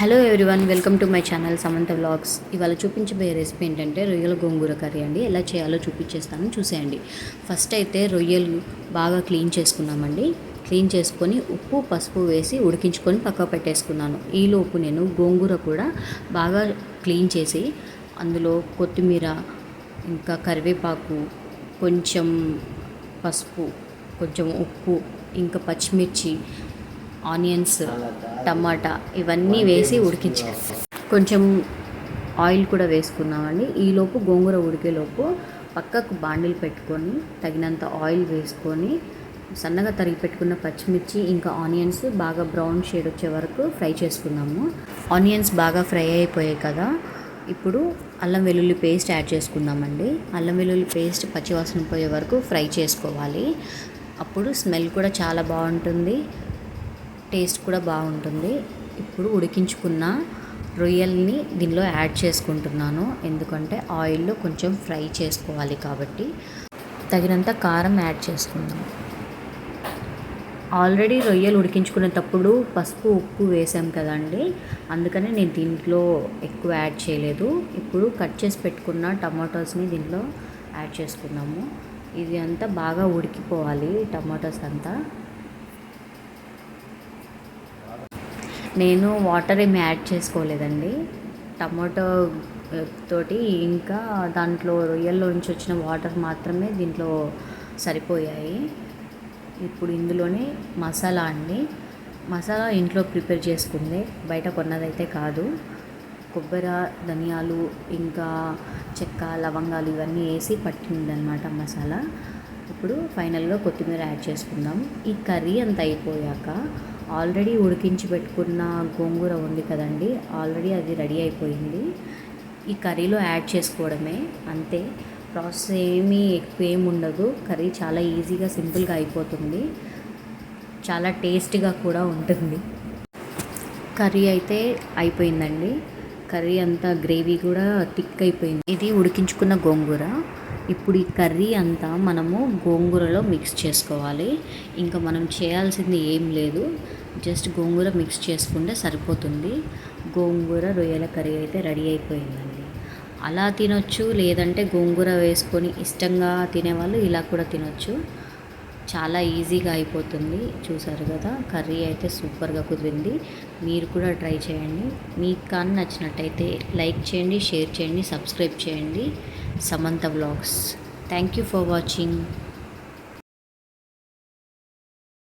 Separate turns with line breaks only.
Hello everyone welcome to my channel Samantha vlogs ఇవాళ చూపించబోయే recipe ఏంటంటే రొయ్యల గోంగూర కర్రీ అండి. ఎలా చేయాలో చూపించేస్తాను చూసేయండి. ఫస్ట్ అయితే రొయ్యలు బాగా క్లీన్ చేసుకున్నామండి. క్లీన్ చేసుకొని ఉప్పు పసుపు వేసి ఉడికించుకొని పక్క పెట్టేసుకున్నాను. ఈలోపు నేను గోంగూర కూడా బాగా క్లీన్ చేసి అందులో కొత్తిమీర ఇంకా కరివేపాకు కొంచెం పసుపు కొంచెం ఉప్పు ఇంకా పచ్చిమిర్చి ఆనియన్స్ టమాటా ఇవన్నీ వేసి ఉడికించుకోవాలి కొంచెం ఆయిల్ కూడా వేసుకున్నామండి. ఈలోపు గోంగూర ఉడికేలోపు పక్కకు బాండిల్ పెట్టుకొని తగినంత ఆయిల్ వేసుకొని సన్నగా తరిగి పెట్టుకున్న పచ్చిమిర్చి ఇంకా ఆనియన్స్ బాగా బ్రౌన్ షేడ్ వచ్చే వరకు ఫ్రై చేసుకున్నాము ఆనియన్స్ బాగా ఫ్రై అయిపోయాయి కదా. ఇప్పుడు అల్లం వెల్లుల్లి పేస్ట్ యాడ్ చేసుకుందామండి. అల్లం వెల్లుల్లి పేస్ట్ పచ్చివాసన పోయే వరకు ఫ్రై చేసుకోవాలి. అప్పుడు స్మెల్ కూడా చాలా బాగుంటుంది. టేస్ట్ కూడా బాగుంటుంది. ఇప్పుడు ఉడికించుకున్న రొయ్యల్ని దీనిలో యాడ్ చేసుకుంటున్నాను. ఎందుకంటే ఆయిల్లో కొంచెం ఫ్రై చేసుకోవాలి కాబట్టి. తగినంత కారం యాడ్ చేసుకుందాం. ఆల్రెడీ రొయ్యలు ఉడికించుకునేటప్పుడు పసుపు ఉప్పు వేసాం కదండి. అందుకనే నేను దీంట్లో ఎక్కువ యాడ్ చేయలేదు. ఇప్పుడు కట్ చేసి పెట్టుకున్న టమాటోస్ని దీంట్లో యాడ్ చేసుకున్నాము ఇది అంతా బాగా ఉడికిపోవాలి టమాటోస్ అంతా. నేను వాటర్ ఏమి యాడ్ చేసుకోలేదండి. టమాటో తోటి ఇంకా దాంట్లో రొయ్యల్లోంచి వచ్చిన వాటర్ మాత్రమే దీంట్లో సరిపోయాయి. ఇప్పుడు ఇందులోనే మసాలా అండి. మసాలా ఇంట్లో ప్రిపేర్ చేసుకుంది బయట కొన్నదైతే కాదు. కొబ్బరి ధనియాలు ఇంకా చెక్క లవంగాలు ఇవన్నీ వేసి పట్టిందనమాట మసాలా. ఇప్పుడు ఫైనల్గా కొత్తిమీర యాడ్ చేసుకుందాం. ఈ కర్రీ అంత అయిపోయాక ఆల్రెడీ ఉడికించి పెట్టుకున్న గోంగూర ఉంది కదండి ఆల్రెడీ అది రెడీ అయిపోయింది. ఈ కర్రీలో యాడ్ చేసుకోవడమే అంతే. ప్రాసెస్ ఏమీ ఎక్కువ ఏమి ఉండదు. కర్రీ చాలా ఈజీగా సింపుల్గా అయిపోతుంది. చాలా టేస్ట్గా కూడా ఉంటుంది. కర్రీ అయితే అయిపోయిందండి. కర్రీ అంతా గ్రేవీ కూడా థిక్ అయిపోయింది. ఇది ఉడికించుకున్న గోంగూర. ఇప్పుడు ఈ కర్రీ అంతా మనము గోంగూరలో మిక్స్ చేసుకోవాలి. ఇంకా మనం చేయాల్సింది ఏం లేదు. జస్ట్ గోంగూర మిక్స్ చేసుకుంటే సరిపోతుంది. గోంగూర రొయ్యల కర్రీ అయితే రెడీ అయిపోయిందండి. అలా తినొచ్చు లేదంటే గోంగూర వేసుకొని ఇష్టంగా తినేవాళ్ళు ఇలా కూడా తినొచ్చు. చాలా ఈజీగా అయిపోతుంది. చూసారు కదా కర్రీ అయితే సూపర్గా కుదిరింది. మీరు కూడా ట్రై చేయండి. మీకు కానీ నచ్చినట్టయితే లైక్ చేయండి షేర్ చేయండి సబ్స్క్రైబ్ చేయండి. Samantha vlogs thank you for watching